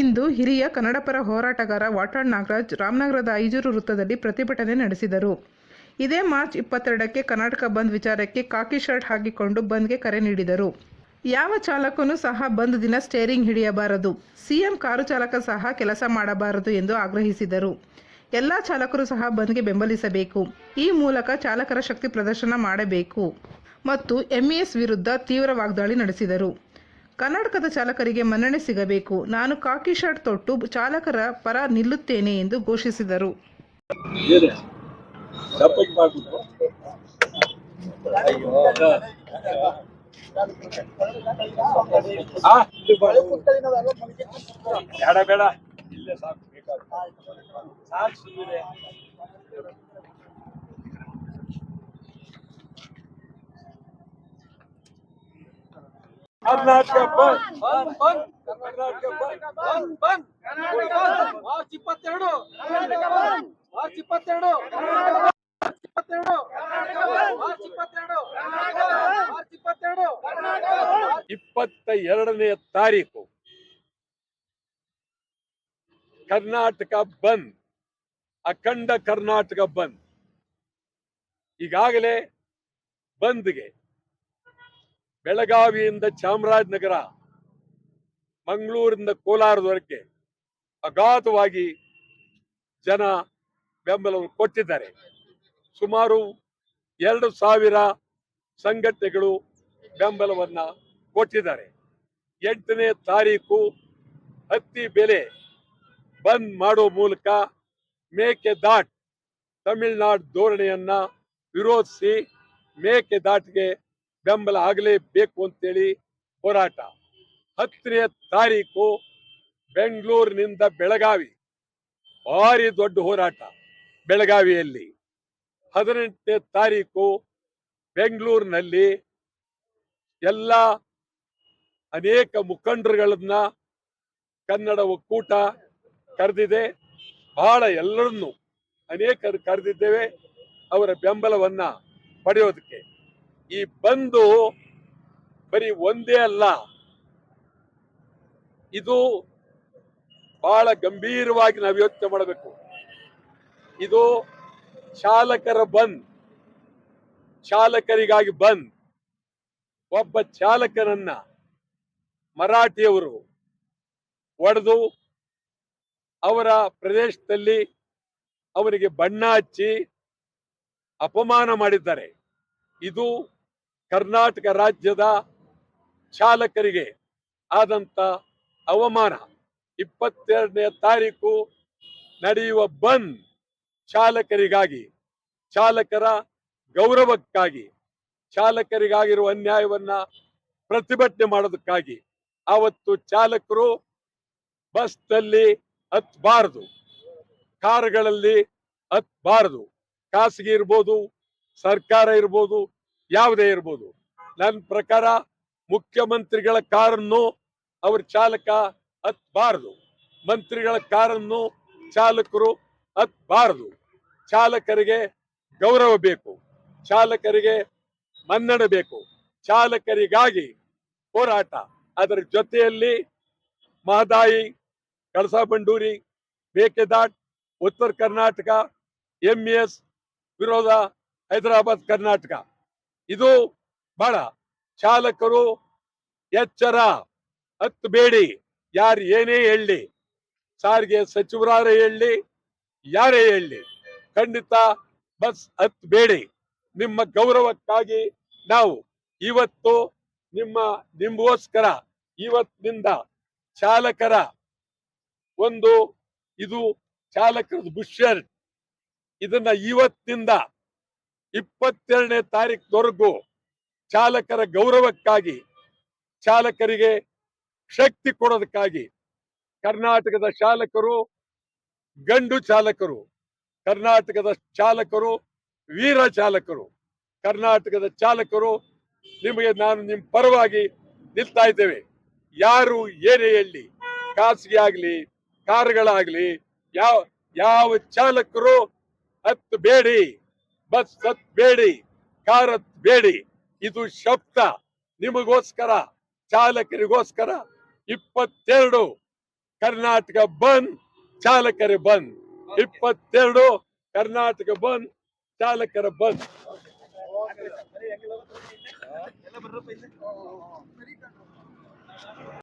ಇಂದು ಹಿರಿಯ ಕನ್ನಡಪರ ಹೋರಾಟಗಾರ ವಾಟಾಳ್ ನಾಗರಾಜ್ ರಾಮನಗರದ ಐಜೂರು ವೃತ್ತದಲ್ಲಿ ಪ್ರತಿಭಟನೆ ನಡೆಸಿದರು. ಇದೇ ಮಾರ್ಚ್ ಇಪ್ಪತ್ತೆರಡಕ್ಕೆ ಕರ್ನಾಟಕ ಬಂದ್ ವಿಚಾರಕ್ಕೆ ಕಾಕಿ ಶರ್ಟ್ ಹಾಕಿಕೊಂಡು ಬಂದ್ಗೆ ಕರೆ ನೀಡಿದರು. ಯಾವ ಚಾಲಕನೂ ಸಹ ಬಂದ್ ದಿನ ಸ್ಟೇರಿಂಗ್ ಹಿಡಿಯಬಾರದು. ಸಿಎಂ ಕಾರು ಚಾಲಕ ಸಹ ಕೆಲಸ ಮಾಡಬಾರದು ಎಂದು ಆಗ್ರಹಿಸಿದರು. ಎಲ್ಲ ಚಾಲಕರು ಸಹ ಬಂದ್ಗೆ ಬೆಂಬಲಿಸಬೇಕು. ಈ ಮೂಲಕ ಚಾಲಕರ ಶಕ್ತಿ ಪ್ರದರ್ಶನ ಮಾಡಬೇಕು. ಮತ್ತು ಎಂಇಎಸ್ ವಿರುದ್ಧ ತೀವ್ರ ವಾಗ್ದಾಳಿ ನಡೆಸಿದರು. ಕರ್ನಾಟಕದ ಚಾಲಕರಿಗೆ ಮನ್ನಣೆ ಸಿಗಬೇಕು. ನಾನು ಕಾಕಿ ಶರ್ಟ್ ತೊಟ್ಟು ಚಾಲಕರ ಪರ ನಿಲ್ಲುತ್ತೇನೆ ಎಂದು ಘೋಷಿಸಿದರು. ಬೇಡ ಇಲ್ಲೇ ಬಂದ್ ಬಂದ್ ಕರ್ನಾಟಕ ಬಂದ್. ಕರ್ನಾಟಕ ಬಂದ್ ಮಾರ್ಚ್ ಇಪ್ಪತ್ತೆರಡು. ಮಾರ್ಚ್ ಇಪ್ಪತ್ತೆರಡು. ಮಾರ್ಚ್ ಇಪ್ಪತ್ತೆರಡು. ಮಾರ್ಚ್ ಇಪ್ಪತ್ತೆರಡು. ಮಾರ್ಚ್ ಇಪ್ಪತ್ತೆರಡು. ಇಪ್ಪತ್ತ ಎರಡನೇ ತಾರೀಕು. ಕರ್ನಾಟಕ ಬಂದ್. ಅಖಂಡ ಕರ್ನಾಟಕ ಬಂದ್. ಈಗಾಗಲೇ ಬಂದ್ಗೆ ಬೆಳಗಾವಿಯಿಂದ ಚಾಮರಾಜನಗರ, ಮಂಗಳೂರಿಂದ ಕೋಲಾರದವರೆಗೆ ಅಗಾಧವಾಗಿ ಜನ ಬೆಂಬಲವನ್ನು ಕೊಟ್ಟಿದ್ದಾರೆ. ಸುಮಾರು ಎರಡು ಸಾವಿರ ಸಂಘಟನೆಗಳು ಬೆಂಬಲವನ್ನು ಕೊಟ್ಟಿದ್ದಾರೆ. ಎಂಟನೇ ತಾರೀಕು ಹತ್ತಿ ಬೆಲೆ ಬಂದ್ ಮಾಡೋ ಮೂಲಕ ಮೇಕೆ ದಾಟ್ ತಮಿಳುನಾಡು ಧೋರಣೆಯನ್ನು ವಿರೋಧಿಸಿ ಮೇಕೆ ದಾಟ್ಗೆ ಬೆಂಬಲ ಆಗಲೇಬೇಕು ಅಂತೇಳಿ ಹೋರಾಟ. ಹತ್ತನೇ ತಾರೀಕು ಬೆಂಗಳೂರಿನಿಂದ ಬೆಳಗಾವಿ. ಭಾರಿ ದೊಡ್ಡ ಹೋರಾಟ ಬೆಳಗಾವಿಯಲ್ಲಿ. ಹದಿನೆಂಟನೇ ತಾರೀಕು ಬೆಂಗಳೂರಿನಲ್ಲಿ ಎಲ್ಲ ಅನೇಕ ಮುಖಂಡರುಗಳನ್ನ ಕನ್ನಡ ಒಕ್ಕೂಟ ಕರೆದಿದೆ. ಬಹಳ ಎಲ್ಲರನ್ನು ಅನೇಕರು ಕರೆದಿದ್ದೇವೆ. ಅವರ ಬೆಂಬಲವನ್ನ ಪಡೆಯೋದಕ್ಕೆ. ಈ ಬಂದು ಬರೀ ಒಂದೇ ಅಲ್ಲ, ಇದು ಬಹಳ ಗಂಭೀರವಾಗಿ ನಾವು ಯೋಚನೆ ಮಾಡಬೇಕು. ಇದು ಚಾಲಕರ ಬಂದ್, ಚಾಲಕರಿಗಾಗಿ ಬಂದ್, ಒಬ್ಬ ಚಾಲಕನನ್ನ ಮರಾಠಿಯವರು ಒಡೆದು ಅವರ ಪ್ರದೇಶದಲ್ಲಿ ಅವರಿಗೆ ಬಣ್ಣ ಹಚ್ಚಿ ಅಪಮಾನ ಮಾಡಿದ್ದಾರೆ. ಇದು ಕರ್ನಾಟಕ ರಾಜ್ಯದ ಚಾಲಕರಿಗೆ ಆದಂತ ಅವಮಾನ. ಇಪ್ಪತ್ತೆರಡನೇ ತಾರೀಕು ನಡೆಯುವ ಬಂದ್ ಚಾಲಕರಿಗಾಗಿ, ಚಾಲಕರ ಗೌರವಕ್ಕಾಗಿ, ಚಾಲಕರಿಗಾಗಿರುವ ಅನ್ಯಾಯವನ್ನ ಪ್ರತಿಭಟನೆ ಮಾಡೋದಕ್ಕಾಗಿ ಆವತ್ತು ಚಾಲಕರು ಬಸ್ನಲ್ಲಿ ಹತ್ಬಾರದು. ಕಾರುಗಳಲ್ಲಿ ಹತ್ಬಾರದು. ಖಾಸಗಿ ಇರ್ಬೋದು, ಸರ್ಕಾರ ಇರ್ಬೋದು ಯಾವುದೇ ಇರ್ಬೋದು. ನನ್ನ ಪ್ರಕಾರ ಮುಖ್ಯಮಂತ್ರಿಗಳ ಕಾರನ್ನು ಅವ್ರ ಚಾಲಕ ಹತ್ಬಾರದು. ಮಂತ್ರಿಗಳ ಕಾರನ್ನು ಚಾಲಕರು ಹತ್ಬಾರದು. ಚಾಲಕರಿಗೆ ಗೌರವ ಬೇಕು. ಚಾಲಕರಿಗೆ ಮನ್ನಣೆ ಬೇಕು. ಚಾಲಕರಿಗಾಗಿ ಹೋರಾಟ. ಅದರ ಜೊತೆಯಲ್ಲಿ ಮಹದಾಯಿ ಕಳಸಾ ಬಂಡೂರಿ ಬೇಕೆದಾಟ್ ಉತ್ತರ ಕರ್ನಾಟಕ ಎಂಎಸ್ ವಿರೋಧ ಹೈದರಾಬಾದ್ ಕರ್ನಾಟಕ. ಇದು ಬಹಳ ಚಾಲಕರು ಎಚ್ಚರ ಹತ್ತಬೇಡಿ ಯಾರು ಏನೇ ಹೇಳಿ, ಸಾರಿಗೆ ಸಚಿವರಾರೇ ಹೇಳಿ, ಯಾರೇ ಹೇಳಿ, ಖಂಡಿತ ಬಸ್ ಹತ್ತಬೇಡಿ ನಿಮ್ಮ ಗೌರವಕ್ಕಾಗಿ ನಾವು ಇವತ್ತು ನಿಮ್ಮ ನಿಂಬೋಸ್ಕರ ಇವತ್ತಿನಿಂದ ಚಾಲಕರ ಒಂದು ಇದು ಚಾಲಕರದ ಬುಷರ್ ಇದನ್ನ ಇವತ್ತಿನಿಂದ ಇಪ್ಪತ್ತೆರಡನೇ ತಾರೀಕುವರೆಗೂ ಚಾಲಕರ ಗೌರವಕ್ಕಾಗಿ, ಚಾಲಕರಿಗೆ ಶಕ್ತಿ ಕೊಡೋದಕ್ಕಾಗಿ ಕರ್ನಾಟಕದ ಚಾಲಕರು, ಗಂಡು ಚಾಲಕರು, ಕರ್ನಾಟಕದ ಚಾಲಕರು, ವೀರ ಚಾಲಕರು, ಕರ್ನಾಟಕದ ಚಾಲಕರು ನಿಮಗೆ ನಾನು ನಿಮ್ಮ ಪರವಾಗಿ ನಿಲ್ತಾ ಇದ್ದೇವೆ. ಯಾರು ಏನೇ ಹೇಳಿ, ಖಾಸಗಿ ಆಗ್ಲಿ, ಕಾರುಗಳಾಗ್ಲಿ, ಯಾವ ಯಾವ ಚಾಲಕರು ಹತ್ತು ಬೇಡಿ. ಬಸ್ ಸತ್ ಬೇಡಿ ಕಾರತ್ ಬೇಡಿ. ಇದು ಶಬ್ದ. ನಿಮಗೋಸ್ಕರ, ಚಾಲಕರಿಗೋಸ್ಕರ ಇಪ್ಪತ್ತೆರಡು ಕರ್ನಾಟಕ ಬಂದ್ ಚಾಲಕರ ಬಂದ್. ಇಪ್ಪತ್ತೆರಡು ಕರ್ನಾಟಕ ಬಂದ್ ಚಾಲಕರ ಬಂದ್.